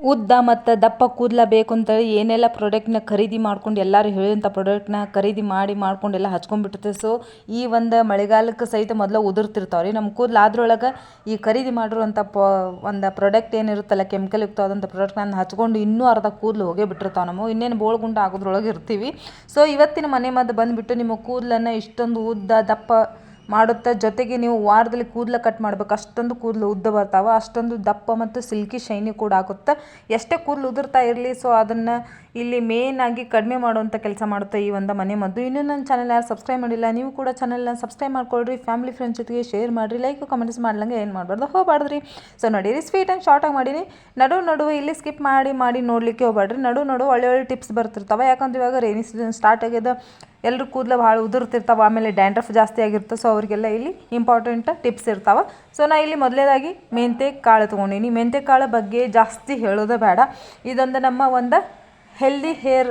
ಉದ್ದ ಮತ್ತು ದಪ್ಪ ಕೂದಲ ಬೇಕು ಅಂತೇಳಿ ಏನೆಲ್ಲ ಪ್ರಾಡಕ್ಟ್ನ ಖರೀದಿ ಮಾಡ್ಕೊಂಡು ಎಲ್ಲರೂ ಹೇಳಿದಂಥ ಪ್ರಾಡಕ್ಟ್ನ ಖರೀದಿ ಮಾಡಿ ಮಾಡ್ಕೊಂಡು ಎಲ್ಲ ಹಚ್ಕೊಂಡ್ಬಿಟ್ಟಿರ್ತೀವಿ ಸೊ ಈ ಒಂದು ಮಳೆಗಾಲಕ್ಕೆ ಸಹಿತ ಮೊದಲು ಉದುರ್ತಿರ್ತಾವೆ ರೀ ನಮ್ಮ ಕೂದಲು ಅದ್ರೊಳಗೆ ಈ ಖರೀದಿ ಮಾಡಿರುವಂಥ ಪ, ಒಂದು ಪ್ರಾಡಕ್ಟ್ ಏನಿರುತ್ತಲ್ಲ ಕೆಮಿಕಲ್ ಯುಕ್ತವಾದಂಥ ಪ್ರಾಡಕ್ಟ್ನ ಹಚ್ಕೊಂಡು ಇನ್ನೂ ಅರ್ಧ ಕೂದಲು ಹೋಗೇ ಬಿಟ್ಟಿರ್ತಾವೆ ನಮ್ಮ ಇನ್ನೇನು ಬೋಳ್ಗುಂಡು ಆಗೋದ್ರೊಳಗೆ ಇರ್ತೀವಿ. ಸೊ ಇವತ್ತಿನ ಮನೆ ಮದ್ದು ಬಂದುಬಿಟ್ಟು ನಿಮ್ಮ ಕೂದಲನ್ನು ಇಷ್ಟೊಂದು ಉದ್ದ ದಪ್ಪ ಮಾಡುತ್ತೆ ಜೊತೆಗೆ ನೀವು ವಾರದಲ್ಲಿ ಕೂದಲು ಕಟ್ ಮಾಡ್ಬೇಕು. ಅಷ್ಟೊಂದು ಕೂದಲು ಉದ್ದ ಬರ್ತಾವೆ, ಅಷ್ಟೊಂದು ದಪ್ಪ ಮತ್ತು ಸಿಲ್ಕಿ ಶೈನಿ ಕೂಡ ಆಗುತ್ತೆ. ಎಷ್ಟೇ ಕೂದಲು ಉದುರ್ತಾ ಇರಲಿ ಸೊ ಅದನ್ನು ಇಲ್ಲಿ ಮೇನ್ ಆಗಿ ಕಡಿಮೆ ಮಾಡುವಂಥ ಕೆಲಸ ಮಾಡುತ್ತೆ ಈ ಒಂದು ಮನೆ ಮದ್ದು. ಇನ್ನೂ ನನ್ನ ಚಾನಲ್ ಯಾರು ಸಬ್ಸ್ಕ್ರೈಬ್ ಮಾಡಿಲ್ಲ, ನೀವು ಕೂಡ ಚಾನಲ್ನ ಸಬ್ಸ್ಕ್ರೈಬ್ ಮಾಡ್ಕೊಳ್ರಿ ಫ್ಯಾಮಿಲಿ ಫ್ರೆಂಡ್ಸ್ ಜೊತೆಗೆ ಶೇರ್ ಮಾಡಿರಿ ಲೈಕ್ ಕಮೆಂಟ್ಸ್ ಮಾಡ್ಲಂಗೆ ಏನು ಮಾಡಬಾರ್ದು, ಹೋಗಬಾರ್ದ್ರಿ. ಸೊ ನೋಡಿರಿ ಸ್ವೀಟ್ ಆ್ಯಂಡ್ ಶಾರ್ಟಾಗಿ ಮಾಡೀನಿ. ನಡು ನಡುವೆ ಇಲ್ಲಿ ಸ್ಕಿಪ್ ಮಾಡಿ ಮಾಡಿ ನೋಡಲಿಕ್ಕೆ ಹೋಗ್ಬೇಡ್ರಿ ನಡು ನಡು ಒಳ್ಳೆ ಒಳ್ಳೆ ಟಿಪ್ಸ್ ಬರ್ತಿರ್ತಾವೆ. ಯಾಕಂದ್ರೆ ಇವಾಗ ರೈನಿ ಸೀಸನ್ ಸ್ಟಾರ್ಟ್ ಆಗ್ಯದ. ಎಲ್ಲರೂ ಕೂದಲು ಭಾಳ ಉದುರ್ತಿರ್ತಾವೆ, ಆಮೇಲೆ ಡ್ಯಾಂಡ್ರಫ್ ಜಾಸ್ತಿ ಆಗಿರ್ತವೆ ಸೊ ಅವರಿಗೆಲ್ಲ ಇಲ್ಲಿ ಇಂಪಾರ್ಟೆಂಟ್ ಟಿಪ್ಸ್ ಇರ್ತಾವೆ. ಸೊ ನಾ ಇಲ್ಲಿ ಮೊದಲೇದಾಗಿ ಮೆಂತೆ ಕಾಳು ತೊಗೊಂಡೀನಿ. ಮೆಂತೆ ಕಾಳು ಬಗ್ಗೆ ಜಾಸ್ತಿ ಹೇಳೋದೇ ಬೇಡ. ಇದೊಂದು ನಮ್ಮ ಒಂದು ಹೆಲ್ದಿ ಹೇರ್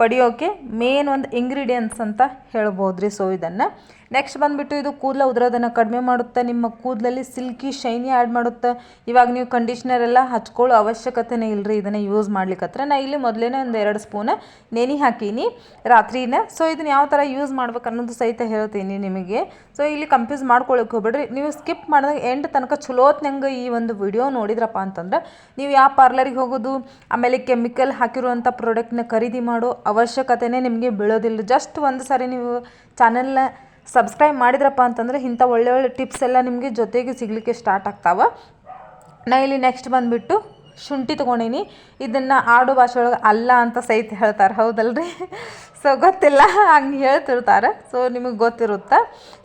ಪಡೆಯೋಕೆ ಮೇನ್ ಒಂದು ಇಂಗ್ರೀಡಿಯೆಂಟ್ಸ್ ಅಂತ ಹೇಳ್ಬೋದು ರೀ ಸೊ ಇದನ್ನು ನೆಕ್ಸ್ಟ್ ಬಂದುಬಿಟ್ಟು ಇದು ಕೂದಲ ಉದುರೋದನ್ನು ಕಡಿಮೆ ಮಾಡುತ್ತೆ, ನಿಮ್ಮ ಕೂದಲಲ್ಲಿ ಸಿಲ್ಕಿ ಶೈನಿ ಆ್ಯಡ್ ಮಾಡುತ್ತೆ, ಇವಾಗ ನೀವು ಕಂಡೀಷ್ನರ್ ಎಲ್ಲ ಹಚ್ಕೊಳ್ಳೋ ಅವಶ್ಯಕತೆನೇ ಇಲ್ಲರಿ ಇದನ್ನು ಯೂಸ್ ಮಾಡ್ಲಿಕ್ಕೆ ನಾ ಇಲ್ಲಿ ಮೊದಲೇ ಒಂದು ಎರಡು ಸ್ಪೂನ್ ನೆನೆ ಹಾಕೀನಿ ರಾತ್ರಿನ. ಸೊ ಇದನ್ನ ಯಾವ ಥರ ಯೂಸ್ ಮಾಡ್ಬೇಕು ಅನ್ನೋದು ಸಹಿತ ಹೇಳ್ತೀನಿ ನಿಮಗೆ. ಸೊ ಇಲ್ಲಿ ಕಂಪ್ಯೂಸ್ ಮಾಡ್ಕೊಳಕ್ಕೆ ಹೋಗ್ಬೇಡ್ರಿ. ನೀವು ಸ್ಕಿಪ್ ಮಾಡಿದಾಗ ಎಂಡ್ ತನಕ ಚಲೋತ್ನಂಗೆ ಈ ಒಂದು ವಿಡಿಯೋ ನೋಡಿದ್ರಪ್ಪ ಅಂತಂದ್ರೆ, ನೀವು ಯಾವ ಪಾರ್ಲರಿಗೆ ಹೋಗೋದು, ಆಮೇಲೆ ಕೆಮಿಕಲ್ ಹಾಕಿರುವಂಥ ಪ್ರಾಡಕ್ಟ್ನ ಖರೀದಿ ಮಾಡೋ ಅವಶ್ಯಕತೆನೇ ನಿಮಗೆ ಬೀಳೋದಿಲ್ಲ. ಜಸ್ಟ್ ಒಂದು ಸಾರಿ ನೀವು ಚಾನೆಲ್ನ ಸಬ್ಸ್ಕ್ರೈಬ್ ಮಾಡಿದ್ರಪ್ಪ ಅಂತಂದರೆ ಇಂಥ ಒಳ್ಳೆ ಒಳ್ಳೆ ಟಿಪ್ಸ್ ಎಲ್ಲ ನಿಮಗೆ ಜೊತೆಗೆ ಸಿಗಲಿಕ್ಕೆ ಸ್ಟಾರ್ಟ್ ಆಗ್ತಾವೆ. ನಾ ಇಲ್ಲಿ ನೆಕ್ಸ್ಟ್ ಬಂದುಬಿಟ್ಟು ಶುಂಠಿ ತೊಗೊಂಡೀನಿ. ಇದನ್ನು ಆಡು ಭಾಷೆ ಒಳಗೆ ಅಲ್ಲ ಅಂತ ಸಹಿತ ಹೇಳ್ತಾರೆ, ಹೌದಲ್ರಿ? ಸೊ ಗೊತ್ತಿಲ್ಲ, ಹಂಗೆ ಹೇಳ್ತಿರ್ತಾರೆ. ಸೊ ನಿಮಗೆ ಗೊತ್ತಿರುತ್ತೆ.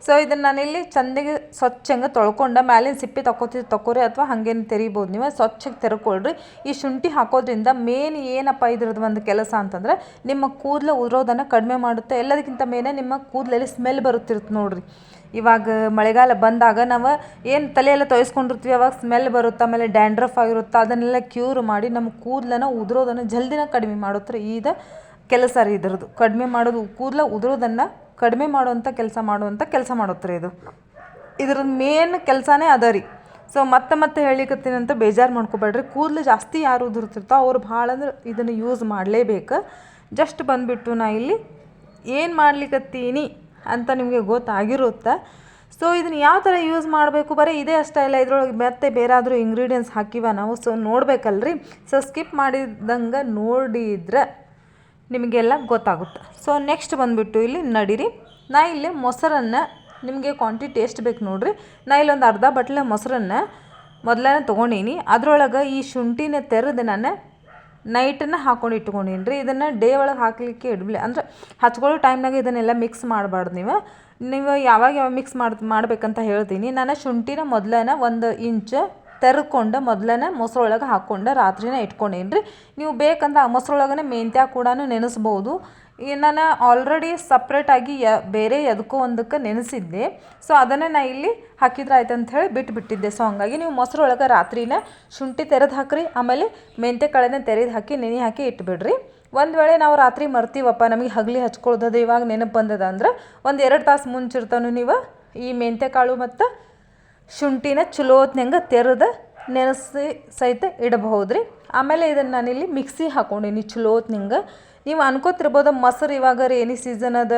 ಸೊ ಇದನ್ನು ನಾನಿಲ್ಲಿ ಚಂದಿಗೆ ಸ್ವಚ್ಛಂಗೆ ತೊಳ್ಕೊಂಡು ಮ್ಯಾಲಿನ ಸಿಪ್ಪೆ ತಗೋತಿ ತಗೋರಿ ಅಥವಾ ಹಾಗೇನು ತೆರಿಬೋದು ನೀವು, ಸ್ವಚ್ಛಗೆ ತೆರ್ಕೊಳ್ರಿ. ಈ ಶುಂಠಿ ಹಾಕೋದ್ರಿಂದ ಮೇನ್ ಏನಪ್ಪ ಇದ್ರದ್ದು ಒಂದು ಕೆಲಸ ಅಂತಂದ್ರೆ ನಿಮ್ಮ ಕೂದಲು ಉರೋದನ್ನು ಕಡಿಮೆ ಮಾಡುತ್ತೆ. ಎಲ್ಲದಕ್ಕಿಂತ ಮೇನೆ ನಿಮ್ಮ ಕೂದಲಲ್ಲಿ ಸ್ಮೆಲ್ ಬರುತ್ತಿರುತ್ತೆ ನೋಡ್ರಿ. ಇವಾಗ ಮಳೆಗಾಲ ಬಂದಾಗ ನಾವು ಏನು ತಲೆಯೆಲ್ಲ ತೊಯ್ಸ್ಕೊಂಡಿರ್ತೀವಿ, ಅವಾಗ ಸ್ಮೆಲ್ ಬರುತ್ತೆ, ಆಮೇಲೆ ಡ್ಯಾಂಡ್ರಫ್ ಆಗಿರುತ್ತೆ, ಅದನ್ನೆಲ್ಲ ಕ್ಯೂರ್ ಮಾಡಿ ನಮ್ಮ ಕೂದಲನ್ನ ಉದುರೋದನ್ನು ಜಲ್ದಿನ ಕಡಿಮೆ ಮಾಡುತ್ತೆ ಇದು ಕೆಲಸ ರೀ ಇದ್ರದ್ದು. ಕಡಿಮೆ ಮಾಡೋದು ಕೂದಲ ಉದುರೋದನ್ನು ಕಡಿಮೆ ಮಾಡುವಂಥ ಕೆಲಸ ಮಾಡುವಂಥ ಕೆಲಸ ಮಾಡುತ್ತೆ ಇದು. ಇದ್ರದ್ದು ಮೇನ್ ಕೆಲಸನೇ ಅದ ರೀ. ಸೊ ಮತ್ತೆ ಮತ್ತೆ ಅಂತ ಬೇಜಾರು ಮಾಡ್ಕೋಬೇಡ್ರಿ. ಕೂದಲು ಜಾಸ್ತಿ ಯಾರು ಉದುರ್ತಿರ್ತಾವೆ ಅವ್ರು ಭಾಳ ಅಂದ್ರೆ ಇದನ್ನು ಯೂಸ್ ಮಾಡಲೇಬೇಕು. ಜಸ್ಟ್ ಬಂದುಬಿಟ್ಟು ನಾ ಇಲ್ಲಿ ಏನು ಮಾಡ್ಲಿಕ್ಕತ್ತೀನಿ ಅಂತ ನಿಮಗೆ ಗೊತ್ತಾಗಿರುತ್ತೆ. ಸೊ ಇದನ್ನು ಯಾವ ಥರ ಯೂಸ್ ಮಾಡಬೇಕು? ಬರೀ ಇದೇ ಅಷ್ಟೇ ಇಲ್ಲ ಇದ್ರೊಳಗೆ ಮತ್ತೆ ಬೇರಾದರೂ ಇಂಗ್ರೀಡಿಯೆಂಟ್ಸ್ ಹಾಕಿವ ನಾವು? ಸೊ ನೋಡಬೇಕಲ್ರಿ? ಸೊ ಸ್ಕಿಪ್ ಮಾಡಿದಂಗೆ ನೋಡಿದರೆ ನಿಮಗೆಲ್ಲ ಗೊತ್ತಾಗುತ್ತೆ. ಸೊ ನೆಕ್ಸ್ಟ್ ಬಂದುಬಿಟ್ಟು ಇಲ್ಲಿ ನಡೀರಿ. ನಾ ಇಲ್ಲಿ ಮೊಸರನ್ನು ನಿಮಗೆ ಕ್ವಾಂಟಿಟಿ ಎಷ್ಟು ಬೇಕು ನೋಡಿರಿ. ನಾ ಇಲ್ಲೊಂದು ಅರ್ಧ ಬಟ್ಲೆ ಮೊಸರನ್ನು ಮೊದಲೇ ತೊಗೊಂಡೀನಿ. ಅದರೊಳಗೆ ಈ ಶುಂಠಿನ ತೆರೆದು ನಾನು ನೈಟನ್ನು ಹಾಕೊಂಡು ಇಟ್ಕೊಂಡೀನಿ ರೀ ಇದನ್ನು ಡೇ ಒಳಗೆ ಹಾಕಲಿಕ್ಕೆ ಇಡಲಿ ಅಂದ್ರೆ ಹಚ್ಕೊಳ್ಳೋ ಟೈಮ್ನಾಗ ಇದನ್ನೆಲ್ಲ ಮಿಕ್ಸ್ ಮಾಡಬಾರ್ದು ನೀವು. ನೀವು ಯಾವಾಗ ಯಾವಾಗ ಮಿಕ್ಸ್ ಮಾಡಿ ಮಾಡಬೇಕಂತ ಹೇಳ್ತೀನಿ. ನಾನು ಶುಂಠಿನ ಮೊದಲನ ಒಂದು ಇಂಚ್ ತೆರ್ಕೊಂಡು ಮೊದಲನೇ ಮೊಸರೊಳಗೆ ಹಾಕ್ಕೊಂಡು ರಾತ್ರಿನೇ ಇಟ್ಕೊಂಡೇನು ರೀ ನೀವು ಬೇಕಂದ್ರೆ ಆ ಮೊಸರೊಳಗನೆ ಮೆಂತ್ಯ ಕೂಡ ನೆನೆಸ್ಬೋದು. ನಾನು ಆಲ್ರೆಡಿ ಸಪ್ರೇಟಾಗಿ ಯ, ಬೇರೆ ಎದಕ್ಕೂ ಒಂದಕ್ಕೆ ನೆನೆಸಿದ್ದೆ. ಸೊ ಅದನ್ನೇ ನಾ ಇಲ್ಲಿ ಹಾಕಿದ್ರೆ ಆಯ್ತು ಹೇಳಿ ಬಿಟ್ಟುಬಿಟ್ಟಿದ್ದೆ ಸೊ ಹಂಗಾಗಿ ನೀವು ಮೊಸರೊಳಗೆ ರಾತ್ರಿನೇ ಶುಂಠಿ ತೆರೆದು ಹಾಕ್ರಿ. ಆಮೇಲೆ ಮೆಂತ್ಯ ಕಾಳನ್ನ ತೆರೆದು ಹಾಕಿ, ನೆನೆ ಹಾಕಿ ಇಟ್ಬಿಡ್ರಿ. ಒಂದು ವೇಳೆ ನಾವು ರಾತ್ರಿ ಮರ್ತೀವಪ್ಪ, ನಮಗೆ ಹಗಲಿ ಹಚ್ಕೊಳ್ದದ ಇವಾಗ ನೆನಪು ಬಂದದ ಅಂದ್ರೆ ಒಂದು ಎರಡು ತಾಸು ಮುಂಚಿರ್ತಾನು ನೀವು ಈ ಮೆಂತ್ಯ ಕಾಳು ಮತ್ತು ಶುಂಠಿನ ಚಲೋತ್ನಂಗೆ ತೆರೆದು ನೆನೆಸಿ ಸಹಿತ ಇಡಬಹುದು ರೀ ಆಮೇಲೆ ಇದನ್ನು ನಾನಿಲ್ಲಿ ಮಿಕ್ಸಿ ಹಾಕ್ಕೊಂಡೀನಿ ಚಲೋತ್ನಂಗೆ ನೀವು ಅನ್ಕೋತಿರ್ಬೋದು ಮೊಸರು ಇವಾಗ ರೇನಿ ಸೀಸನ್ ಅದ,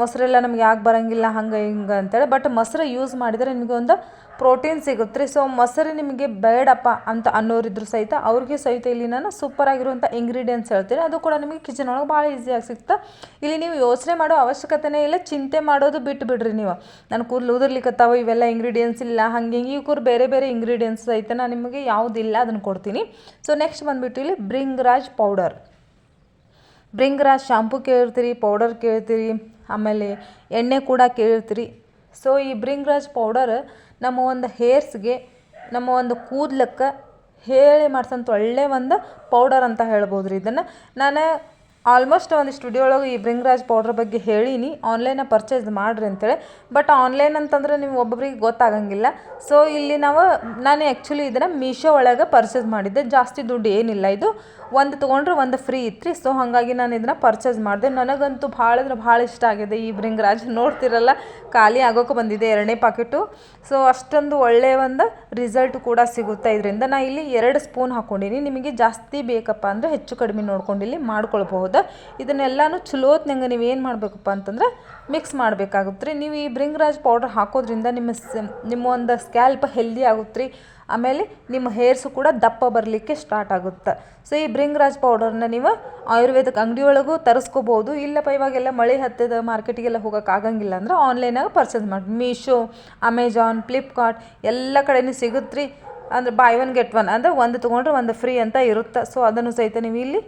ಮೊಸರೆಲ್ಲ ನಮ್ಗೆ ಯಾಕೆ ಬರೋಂಗಿಲ್ಲ, ಹಂಗೆ, ಹಿಂಗೆ ಅಂತೇಳಿ. ಬಟ್ ಮೊಸರು ಯೂಸ್ ಮಾಡಿದರೆ ನಿಮಗೆ ಒಂದು ಪ್ರೋಟೀನ್ ಸಿಗುತ್ತೆ ರೀ. ಸೊ ಮೊಸರು ನಿಮಗೆ ಬೇಡಪ್ಪ ಅಂತ ಅನ್ನೋರಿದ್ರು ಸಹಿತ ಅವ್ರಿಗೆ ಸಹಿತ ಇಲ್ಲಿ ನಾನು ಸೂಪರ್ ಆಗಿರುವಂಥ ಇಂಗ್ರೀಡಿಯೆಂಟ್ಸ್ ಹೇಳ್ತೀನಿ. ಅದು ಕೂಡ ನಿಮಗೆ ಕಿಚನ್ ಒಳಗೆ ಭಾಳ ಈಸಿಯಾಗಿ ಸಿಗ್ತಾ ಇಲ್ಲಿ ನೀವು ಯೋಚನೆ ಮಾಡೋ ಅವಶ್ಯಕತೆನೇ ಇಲ್ಲ, ಚಿಂತೆ ಮಾಡೋದು ಬಿಟ್ಟು ಬಿಡ್ರಿ ನೀವು. ನಾನು ಕೂದಲು ಉದುರ್ಲಿಕ್ಕತ್ತಾವ ಇವೆಲ್ಲ ಇಂಗ್ರೀಡಿಯೆಂಟ್ಸ್ ಇಲ್ಲ, ಹಂಗೆ ಹಿಂಗೆ ಕೂರ್ ಬೇರೆ ಬೇರೆ ಇಂಗ್ರೀಡಿಯೆಂಟ್ಸ್ ಸಹಿತ ನಾನು ನಿಮಗೆ ಯಾವುದಿಲ್ಲ ಅದನ್ನು ಕೊಡ್ತೀನಿ. ಸೊ ನೆಕ್ಸ್ಟ್ ಬಂದುಬಿಟ್ಟು ಇಲ್ಲಿ bring Raj powder Bhringraj shampoo ಕೇಳಿರ್ತೀರಿ ಪೌಡರ್ ಕೇಳ್ತೀರಿ, ಆಮೇಲೆ ಎಣ್ಣೆ ಕೂಡ ಕೇಳಿರ್ತೀರಿ ಸೊ ಈ ಬ್ರಿಂಗ್ರಾಜ್ ಪೌಡರ್ ನಮ್ಮ ಒಂದು ಹೇರ್ಸ್ಗೆ, ನಮ್ಮ ಒಂದು ಕೂದಲಕ್ಕೆ ಹೇಳಿ ಮಾಡ್ಸೋಂಥ ಒಳ್ಳೆ ಒಂದು ಪೌಡರ್ ಅಂತ ಹೇಳ್ಬೋದು ರೀ ಇದನ್ನು ನಾನು ಆಲ್ಮೋಸ್ಟ್ ಒಂದು ಸ್ಟುಡಿಯೋ ಒಳಗೆ ಈ ಬ್ರಿಂಗ್ರಾಜ್ ಪೌಡ್ರ್ ಬಗ್ಗೆ ಹೇಳೀನಿ. ಆನ್ಲೈನ ಪರ್ಚೇಸ್ ಮಾಡಿರಿ ಅಂತೇಳಿ. ಬಟ್ ಆನ್ಲೈನ್ ಅಂತಂದ್ರೆ ನೀವು ಒಬ್ಬೊಬ್ರಿಗೆ ಗೊತ್ತಾಗಂಗಿಲ್ಲ. ಸೊ ಇಲ್ಲಿ ನಾವು, ನಾನು ಆ್ಯಕ್ಚುಲಿ ಇದನ್ನು ಮೀಶೋ ಒಳಗೆ ಪರ್ಚೇಸ್ ಮಾಡಿದ್ದೆ. ಜಾಸ್ತಿ ದುಡ್ಡು ಏನಿಲ್ಲ ಇದು. ಒಂದು ತೊಗೊಂಡ್ರೆ ಒಂದು ಫ್ರೀ ಇತ್ತು ಸೊ ಹಾಗಾಗಿ ನಾನು ಇದನ್ನು ಪರ್ಚೇಸ್ ಮಾಡಿದೆ. ನನಗಂತೂ ಭಾಳ ಅಂದ್ರೆ ಭಾಳ ಇಷ್ಟ ಆಗಿದೆ ಈ ಬ್ರಿಂಗ್ರಾಜ್ ನೋಡ್ತಿರಲ್ಲ, ಖಾಲಿ ಆಗೋಕೆ ಬಂದಿದೆ ಎರಡನೇ ಪಾಕೆಟು ಸೊ ಅಷ್ಟೊಂದು ಒಳ್ಳೆಯ ಒಂದು ರಿಸಲ್ಟ್ ಕೂಡ ಸಿಗುತ್ತೆ ಇದರಿಂದ. ನಾನು ಇಲ್ಲಿ ಎರಡು ಸ್ಪೂನ್ ಹಾಕ್ಕೊಂಡಿನಿ ನಿಮಗೆ ಜಾಸ್ತಿ ಬೇಕಪ್ಪ ಅಂದರೆ ಹೆಚ್ಚು ಕಡಿಮೆ ನೋಡ್ಕೊಂಡು ಇಲ್ಲಿ ಮಾಡ್ಕೊಳ್ಬಹುದು. ಇದನ್ನೆಲ್ಲನೂ ಚಲೋತ್ನಂಗೆ ನೀವು ಏನು ಮಾಡಬೇಕಪ್ಪ ಅಂತಂದ್ರೆ ಮಿಕ್ಸ್ ಮಾಡಬೇಕಾಗುತ್ತೆ ರೀ ನೀವು ಈ ಬ್ರಿಂಗ್ರಾಜ್ ಪೌಡ್ರ್ ಹಾಕೋದ್ರಿಂದ ನಿಮ್ಮ ನಿಮ್ಮ ಒಂದು ಸ್ಕ್ಯಾಲ್ಪ್ ಹೆಲ್ದಿ ಆಗುತ್ತೆ ರೀ ಆಮೇಲೆ ನಿಮ್ಮ ಹೇರ್ಸು ಕೂಡ ದಪ್ಪ ಬರಲಿಕ್ಕೆ ಸ್ಟಾರ್ಟ್ ಆಗುತ್ತೆ. ಸೊ ಈ ಬ್ರಿಂಗ್ರಾಜ್ ಪೌಡರ್ನ ನೀವು ಆಯುರ್ವೇದಿಕ್ ಅಂಗಡಿ ಒಳಗೂ ತರಿಸ್ಕೋಬೋದು. ಇಲ್ಲಪ್ಪ, ಇವಾಗೆಲ್ಲ ಮಳೆ ಹತ್ತಿದ ಮಾರ್ಕೆಟಿಗೆಲ್ಲ ಹೋಗೋಕೆ ಆಗಂಗಿಲ್ಲ ಅಂದ್ರೆ ಆನ್ಲೈನಾಗ ಪರ್ಚೇಸ್ ಮಾಡಿ ಮೀಶೋ ಅಮೆಜಾನ್ ಫ್ಲಿಪ್ಕಾರ್ಟ್ ಎಲ್ಲ ಕಡೆನೂ ಸಿಗುತ್ತೆ ರೀ ಅಂದ್ರೆ ಬೈ ಒನ್ ಗೆಟ್ ಒನ್ ಅಂದರೆ ಒಂದು ತೊಗೊಂಡ್ರೆ ಒಂದು ಫ್ರೀ ಅಂತ ಇರುತ್ತೆ. ಸೊ ಅದನ್ನು ಸಹಿತ ನೀವು ಇಲ್ಲಿ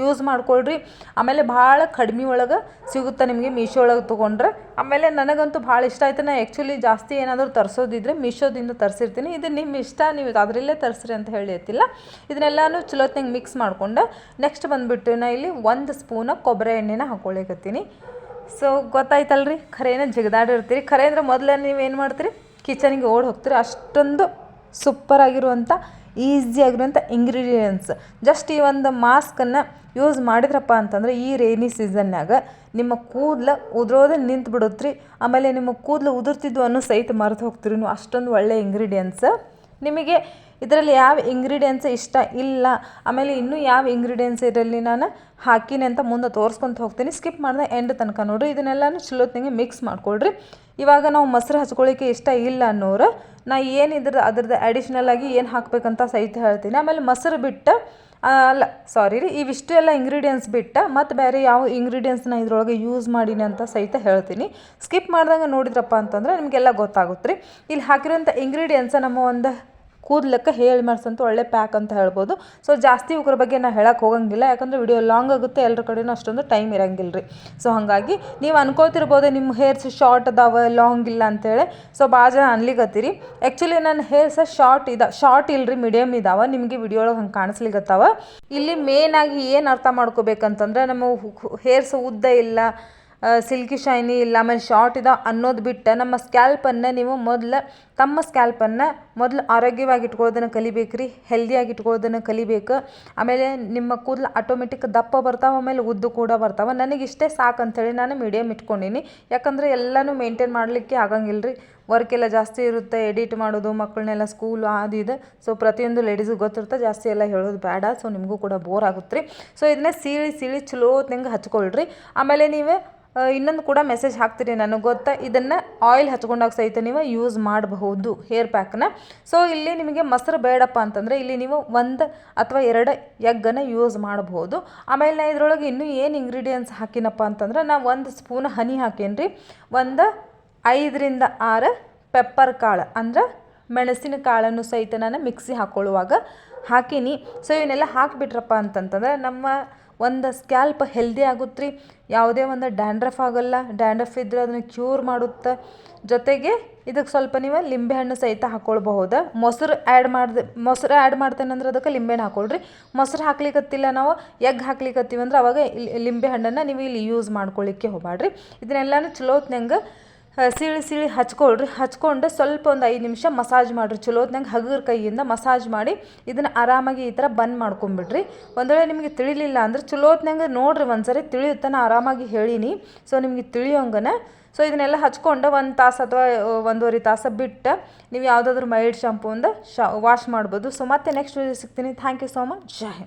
ಯೂಸ್ ಮಾಡ್ಕೊಳ್ರಿ. ಆಮೇಲೆ ಭಾಳ ಕಡಿಮೆ ಒಳಗೆ ಸಿಗುತ್ತೆ ನಿಮಗೆ ಮೀಶೋ ಒಳಗೆ ತೊಗೊಂಡ್ರೆ. ಆಮೇಲೆ ನನಗಂತೂ ಭಾಳ ಇಷ್ಟ ಆಯ್ತು. ನಾನು ಆ್ಯಕ್ಚುಲಿ ಜಾಸ್ತಿ ಏನಾದರೂ ತರಿಸೋದಿದ್ರೆ ಮೀಶೋದಿಂದ ತರಿಸಿರ್ತೀನಿ. ಇದು ನಿಮ್ಮ ಇಷ್ಟ, ನೀವು ಅದರಲ್ಲೇ ತರಿಸ್ರಿ ಅಂತ ಹೇಳಿ ಹೇಳ್ತಿಲ್ಲ. ಇದನ್ನೆಲ್ಲನೂ ಚಲೋತ್ನಂಗೆ ಮಿಕ್ಸ್ ಮಾಡಿಕೊಂಡು ನೆಕ್ಸ್ಟ್ ಬಂದುಬಿಟ್ಟು ನಾ ಇಲ್ಲಿ ಒಂದು ಸ್ಪೂನ ಕೊಬ್ಬರಿ ಎಣ್ಣೆನ ಹಾಕ್ಕೊಳಿಕತ್ತೀನಿ ಸೊ ಗೊತ್ತಾಯ್ತಲ್ರಿ? ಖರೇನ ಜಿಗದಾಡಿರ್ತೀರಿ ಖರೆ ಅಂದ್ರೆ ಮೊದಲೇ ನೀವು ಏನು ಮಾಡ್ತೀರಿ? ಕಿಚನಿಗೆ ಓಡಿ ಹೋಗ್ತೀರಿ. ಅಷ್ಟೊಂದು ಸೂಪರ್ ಆಗಿರುವಂಥ ಈಸಿ ಆಗಿರುವಂಥ ಇಂಗ್ರೀಡಿಯೆಂಟ್ಸ್ ಜಸ್ಟ್ ಈ ಒಂದು ಮಾಸ್ಕನ್ನು ಯೂಸ್ ಮಾಡಿದ್ರಪ್ಪ ಅಂತಂದ್ರೆ ಈ ರೈನಿ ಸೀಸನ್ನಾಗ ನಿಮ್ಮ ಕೂದಲು ಉದುರೋದೇ ನಿಂತು ಬಿಡುತ್ತೆ ಆಮೇಲೆ ನಿಮ್ಮ ಕೂದಲು ಉದುರ್ತಿದ್ವು ಅನ್ನೋ ಸಹಿತ ಮರೆತು ಹೋಗ್ತೀರಿ. ನೀವು ಅಷ್ಟೊಂದು ಒಳ್ಳೆ ಇಂಗ್ರೀಡಿಯೆಂಟ್ಸ್ ನಿಮಗೆ ಇದರಲ್ಲಿ ಯಾವ ಇಂಗ್ರೀಡಿಯೆಂಟ್ಸ್ ಇಷ್ಟ ಇಲ್ಲ, ಆಮೇಲೆ ಇನ್ನೂ ಯಾವ ಇಂಗ್ರೀಡಿಯೆಂಟ್ಸ್ ಇದರಲ್ಲಿ ನಾನು ಹಾಕೀನಿ ಅಂತ ಮುಂದೆ ತೋರಿಸ್ಕೊಂತ ಹೋಗ್ತೀನಿ. ಸ್ಕಿಪ್ ಮಾಡಿದೆ ಎಂಡ್ ತನಕ ನೋಡಿರಿ. ಇದನ್ನೆಲ್ಲನೂ ಚಲೋತ್ನಂಗೆ ಮಿಕ್ಸ್ ಮಾಡ್ಕೊಳ್ರಿ. ಇವಾಗ ನಾವು ಮೊಸರು ಹಚ್ಕೊಳ್ಳಿಕ್ಕೆ ಇಷ್ಟ ಇಲ್ಲ ಅನ್ನೋರು, ನಾ ಏನು ಇದ್ರ ಅದ್ರದ್ದು ಅಡಿಷ್ನಲ್ ಆಗಿ ಏನು ಹಾಕಬೇಕಂತ ಸಹಿತ ಹೇಳ್ತೀನಿ. ಆಮೇಲೆ ಮೊಸರು ಬಿಟ್ಟು ಅಲ್ಲ ಸಾರಿ ರೀ ಇವಿಷ್ಟು ಎಲ್ಲ ಇಂಗ್ರೀಡಿಯೆಂಟ್ಸ್ ಬಿಟ್ಟು ಮತ್ತು ಬೇರೆ ಯಾವ ಇಂಗ್ರೀಡಿಯೆಂಟ್ಸ್ನ ಇದ್ರೊಳಗೆ ಯೂಸ್ ಮಾಡೀನಿ ಅಂತ ಸಹಿತ ಹೇಳ್ತೀನಿ. ಸ್ಕಿಪ್ ಮಾಡ್ದಂಗೆ ನೋಡಿದ್ರಪ್ಪ ಅಂತಂದ್ರೆ ನಿಮಗೆಲ್ಲ ಗೊತ್ತಾಗುತ್ತೆ ರೀ ಇಲ್ಲಿ ಹಾಕಿರೋಂಥ ಇಂಗ್ರೀಡಿಯೆಂಟ್ಸ ನಮ್ಮ ಒಂದು ಕೂದ್ಲಕ್ಕೆ ಹೇಳಿ ಮಾಡಿಸಂತ ಒಳ್ಳೆ ಪ್ಯಾಕ್ ಅಂತ ಹೇಳ್ಬೋದು. ಸೊ ಜಾಸ್ತಿ ಇವ್ರ ಬಗ್ಗೆ ನಾ ಹೇಳಕ್ಕೆ ಹೋಗಂಗಿಲ್ಲ. ಯಾಕಂದರೆ ವಿಡಿಯೋ ಲಾಂಗ್ ಆಗುತ್ತೆ ಎಲ್ಲರ ಕಡೆನೂ ಅಷ್ಟೊಂದು ಟೈಮ್ ಇರಂಗಿಲ್ಲ ರೀ ಸೊ ಹಾಗಾಗಿ ನೀವು ಅನ್ಕೋತಿರ್ಬೋದು ನಿಮ್ಮ ಹೇರ್ಸ್ ಶಾರ್ಟ್ ಅದಾವ ಲಾಂಗ್ ಇಲ್ಲ ಅಂತೇಳಿ. ಸೊ ಭಾಳ ಜನ ಅನ್ಲಿಗತ್ತೀರಿ ಆ್ಯಕ್ಚುಲಿ ನನ್ನ ಹೇರ್ಸ್ ಶಾರ್ಟ್ ಇದ ಶಾರ್ಟ್ ಇಲ್ರಿ ಮೀಡಿಯಮ್ ಇದಾವೆ. ನಿಮಗೆ ವಿಡಿಯೋ ಒಳಗೆ ಹಂಗೆ ಕಾಣಿಸ್ಲಿಗತ್ತಾವ ಇಲ್ಲಿ ಮೇನ್ ಆಗಿ ಏನು ಅರ್ಥ ಮಾಡ್ಕೋಬೇಕಂತಂದ್ರೆ, ನಮ್ಮ ಹೇರ್ಸ್ ಉದ್ದ ಇಲ್ಲ ಸಿಲ್ಕಿ, ಶೈನಿ ಇಲ್ಲ ಆಮೇಲೆ ಶಾರ್ಟ್ ಇದೆ ಅನ್ನೋದು ಬಿಟ್ಟು ನಮ್ಮ ಸ್ಕ್ಯಾಲ್ಪನ್ನು ನೀವು ಮೊದಲು ತಮ್ಮ ಸ್ಕ್ಯಾಲ್ಪನ್ನು ಮೊದಲು ಆರೋಗ್ಯವಾಗಿ ಇಟ್ಕೊಳ್ಳೋದನ್ನು ಕಲಿಬೇಕು ರೀ ಹೆಲ್ದಿಯಾಗಿ ಇಟ್ಕೊಳ್ಳೋದನ್ನು ಕಲಿಬೇಕು. ಆಮೇಲೆ ನಿಮ್ಮ ಕೂದಲು ಆಟೋಮೆಟಿಕ್ ದಪ್ಪ ಬರ್ತಾವೆ, ಆಮೇಲೆ ಉದ್ದು ಕೂಡ ಬರ್ತಾವೆ. ನನಗಿಷ್ಟೇ ಸಾಕು ಅಂಥೇಳಿ ನಾನು ಮೀಡಿಯಮ್ ಇಟ್ಕೊಂಡೀನಿ. ಯಾಕಂದರೆ ಎಲ್ಲನೂ ಮೇಂಟೈನ್ ಮಾಡಲಿಕ್ಕೆ ಆಗಂಗಿಲ್ಲ ರೀ ವರ್ಕ್ ಎಲ್ಲ ಜಾಸ್ತಿ ಇರುತ್ತೆ, ಎಡಿಟ್ ಮಾಡೋದು ಮಕ್ಕಳನ್ನೆಲ್ಲ ಸ್ಕೂಲು ಅದು ಇದು. ಸೊ, ಪ್ರತಿಯೊಂದು ಲೇಡೀಸಿಗೆ ಗೊತ್ತಿರುತ್ತೆ, ಜಾಸ್ತಿ ಎಲ್ಲ ಹೇಳೋದು ಬೇಡ. ಸೊ, ನಿಮಗೂ ಕೂಡ ಬೋರ್ ಆಗುತ್ತೆ ರೀ ಸೊ, ಇದನ್ನ ಸೀಳಿ ಸೀಳಿ ಚಲೋತ್ನಂಗೆ ಹಚ್ಕೊಳ್ರಿ. ಆಮೇಲೆ ನೀವು ಇನ್ನೊಂದು ಕೂಡ ಮೆಸೇಜ್ ಹಾಕ್ತೀರಿ ನನಗೆ ಗೊತ್ತಾ? ಇದನ್ನು ಆಯಿಲ್ ಹಚ್ಕೊಂಡಾಗ ಸಹಿತ ನೀವು ಯೂಸ್ ಮಾಡಬಹುದು ಹೇರ್ ಪ್ಯಾಕ್ನ ಸೊ ಇಲ್ಲಿ ನಿಮಗೆ ಮೊಸರು ಬೇಡಪ್ಪ ಅಂತಂದರೆ ಇಲ್ಲಿ ನೀವು ಒಂದು ಅಥವಾ ಎರಡು ಎಗ್ಗನ್ನು ಯೂಸ್ ಮಾಡಬಹುದು. ಆಮೇಲೆ ನಾ ಇದರೊಳಗೆ ಇನ್ನೂ ಏನು ಇಂಗ್ರೀಡಿಯೆಂಟ್ಸ್ ಹಾಕಿನಪ್ಪ ಅಂತಂದ್ರೆ ನಾ ಒಂದು ಸ್ಪೂನ್ ಹನಿ ಹಾಕೇನಿ ಒಂದು ಐದರಿಂದ ಆರು ಪೆಪ್ಪರ್ ಕಾಳು, ಅಂದ್ರೆ ಮೆಣಸಿನ ಕಾಳನ್ನು ಸಹಿತ ನಾನು ಮಿಕ್ಸಿ ಹಾಕ್ಕೊಳ್ಳುವಾಗ ಹಾಕೀನಿ. ಸೊ ಇವನ್ನೆಲ್ಲ ಹಾಕಿಬಿಟ್ರಪ್ಪ ಅಂತಂತಂದ್ರೆ ನಮ್ಮ ಒಂದು ಸ್ಕ್ಯಾಲ್ಪ್ ಹೆಲ್ದಿ ಆಗುತ್ತೆ ರೀ ಯಾವುದೇ ಒಂದು ಡ್ಯಾಂಡ್ರಫ್ ಆಗೋಲ್ಲ ಡ್ಯಾಂಡ್ರಫ್ ಇದ್ದರೆ ಅದನ್ನು ಕ್ಯೂರ್ ಮಾಡುತ್ತೆ. ಜೊತೆಗೆ ಇದಕ್ಕೆ ಸ್ವಲ್ಪ ನೀವು ಲಿಂಬೆಹಣ್ಣು ಸಹಿತ ಹಾಕ್ಕೊಳ್ಬಹುದು ಮೊಸರು ಆ್ಯಡ್ ಮಾಡಿದೆ, ಮೊಸರು ಆ್ಯಡ್ ಮಾಡ್ತೇನೆ ಅಂದ್ರೆ ಅದಕ್ಕೆ ಲಿಂಬೆಹಣ್ಣು ಹಾಕ್ಕೊಳ್ರಿ ಮೊಸರು ಹಾಕ್ಲಿಕ್ಕತ್ತಿಲ್ಲ ನಾವು ಎಗ್ ಹಾಕ್ಲಿಕ್ಕತ್ತೀವಿ ಅಂದ್ರೆ ಅವಾಗ ಲಿಂಬೆಹಣ್ಣನ್ನು ಲಿಂಬೆ ಹಣ್ಣನ್ನು ನೀವು ಇಲ್ಲಿ ಯೂಸ್ ಮಾಡ್ಕೊಳ್ಳಿಕ್ಕೆ ಹೋಗಬೇಡ್ರಿ ಇದನ್ನೆಲ್ಲನೂ ಚಲೋತ್ನಂಗೆ ಸೀಳಿ ಸೀಳಿ ಹಚ್ಕೊಳ್ರಿ. ಹಚ್ಕೊಂಡು ಸ್ವಲ್ಪ ಒಂದು ಐದು ನಿಮಿಷ ಮಸಾಜ್ ಮಾಡಿರಿ. ಚಲೋತ್ನಂಗೆ ಹಗುರ ಕೈಯಿಂದ ಮಸಾಜ್ ಮಾಡಿ ಇದನ್ನು ಆರಾಮಾಗಿ ಈ ಥರ ಬಂದ್ ಮಾಡ್ಕೊಂಬಿಡ್ರಿ. ಒಂದು ವೇಳೆ ನಿಮಗೆ ತಿಳಿಲಿಲ್ಲ ಅಂದ್ರೆ ಚಲೋತ್ನಂಗೆ ನೋಡ್ರಿ ಒಂದ್ಸರಿ ತಿಳಿಯುತ್ತಾನ ಆರಾಮಾಗಿ ಹೇಳೀನಿ. ಸೊ ನಿಮಗೆ ತಿಳಿಯೋಂಗನ. ಸೊ ಇದನ್ನೆಲ್ಲ ಹಚ್ಕೊಂಡು ಒಂದು ತಾಸು ಅಥವಾ ಒಂದೂವರೆ ತಾಸು ಬಿಟ್ಟು ನೀವು ಯಾವುದಾದ್ರೂ ಮೈಲ್ಡ್ ಶಾಂಪೂಯಿಂದ ಶಾ, ವಾಶ್ ಮಾಡ್ಬೋದು. ಸೊ ಮತ್ತೆ ನೆಕ್ಸ್ಟ್ ಸಿಗ್ತೀನಿ. Thank you so much Jai